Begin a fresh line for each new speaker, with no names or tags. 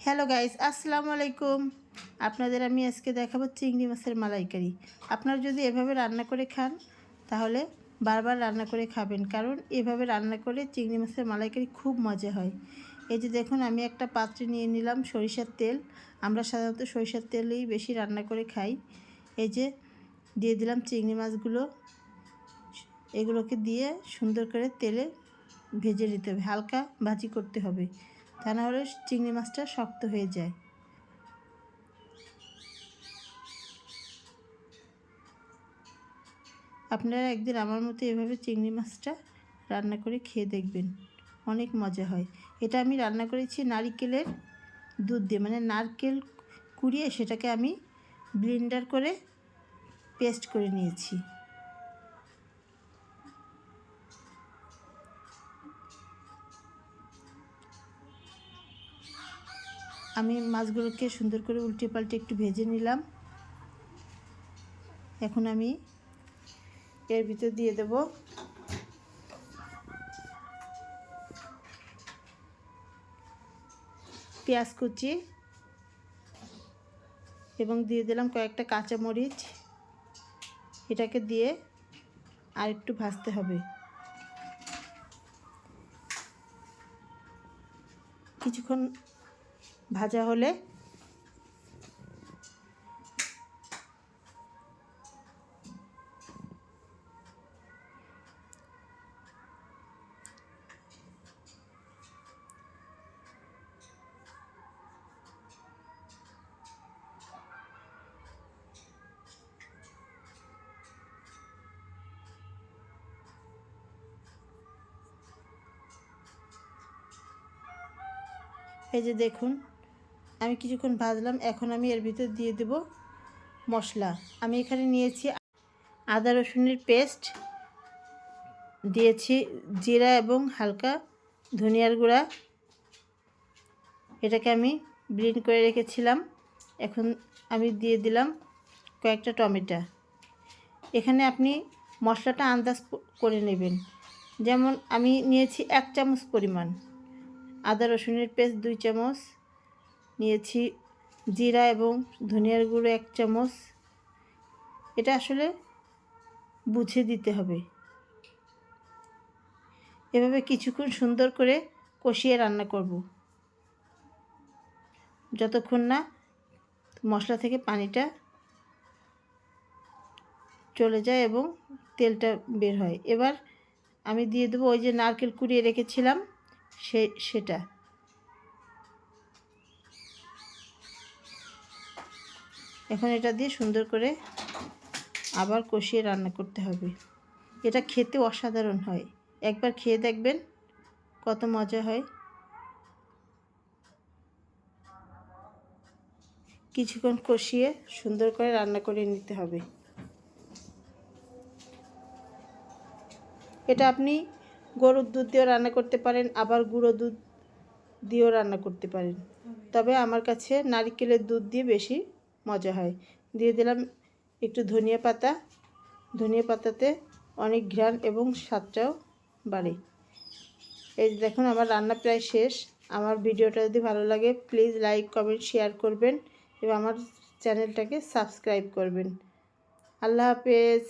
Hello guys আসসালামু আলাইকুম আপনাদের আমি আজকে দেখাবো চিংড়ি মাছের মালাইকারি। আপনারা যদি এভাবে রান্না করে খান, তাহলে বারবার রান্না করে খাবেন। কারণ এভাবে রান্না করে চিংড়ি মাছের মালাইকারি খুব মজা হয়। এই যে দেখুন, আমি একটা পাত্রে নিয়ে নিলাম সরিষার তেল। আমরা সাধারণত সরিষার তেলেই বেশি রান্না করে খাই। এই যে দিয়ে দিলাম চিংড়ি মাছগুলো। এগুলোকে দিয়ে সুন্দর করে তেলে ভেজে নিতে হবে। হালকা ভাজি করতে হবে। তা না হলে চিংড়ি মাছটা শক্ত হয়ে যায়। আপনারা একদিন আমার মতো এভাবে চিংড়ি মাছটা রান্না করে খেয়ে দেখবেন। অনেক মজা হয়। এটা আমি রান্না করেছি নারিকেলের দুধ দিয়ে। মানে নারকেল কুড়িয়ে সেটাকে আমি ব্লেন্ডার করে পেস্ট করে নিয়েছি। আমি মাছগুলোকে সুন্দর করে উল্টে পাল্টে একটু ভেজে নিলাম। এখন আমি এর ভিতর দিয়ে দেব। পেঁয়াজ কুচি এবং দিয়ে দিলাম কয়েকটা কাঁচা মরিচ। এটাকে দিয়ে আর একটু ভাজতে হবে। কিছুক্ষণ ভাজা হলে এই যে দেখুন আমি কিছুক্ষণ ভাজলাম। এখন আমি এর ভিতর দিয়ে দেব মশলা। আমি এখানে নিয়েছি আদা রসুনের পেস্ট, দিয়েছি জিরা এবং হালকা ধনিয়ার গুঁড়া। এটাকে আমি ব্লিন্ড করে রেখেছিলাম। এখন আমি দিয়ে দিলাম কয়েকটা টমেটো। এখানে আপনি মশলাটা আন্দাজ করে নেবেন। যেমন আমি নিয়েছি এক চামচ পরিমাণ। আদা রসুনের পেস্ট দুই চামচ। নিয়েছি জিরা এবং ধনিয়ার গুঁড়ো এক চামচ। এটা আসলে বুঝে দিতে হবে। এভাবে কিছুক্ষণ সুন্দর করে কষিয়ে রান্না করব। যতক্ষণ না মশলা থেকে পানিটা চলে যায় এবং তেলটা বের হয়। এবার আমি দিয়ে দেবো ওই যে নারকেল কুড়িয়ে রেখেছিলাম সে, সেটা। এখন এটা দিয়ে সুন্দর করে আবার কষিয়ে রান্না করতে হবে। এটা খেতে অসাধারণ হয়। একবার খেয়ে দেখবেন কত মজা হয়। কিছুক্ষণ কষিয়ে সুন্দর করে রান্না করে নিতে হবে। এটা আপনি গরুর দুধ দিয়েও রান্না করতে পারেন, আবার গুঁড়ো দুধ দিয়েও রান্না করতে পারেন। তবে আমার কাছে নারিকেলের দুধ দিয়ে বেশি মজা হয়। দিয়ে দিলাম একটু ধনিয়া পাতা। ধনিয়া পাতাতে অনেক ঘ্রাণ এবং স্বাদটাও বাড়ে। এই দেখুন, আমার রান্না প্রায় শেষ। আমার ভিডিওটা যদি ভালো লাগে প্লিজ লাইক কমেন্ট শেয়ার করবেন এবং আমার চ্যানেলটাকে সাবস্ক্রাইব করবেন। আল্লাহ হাফেজ।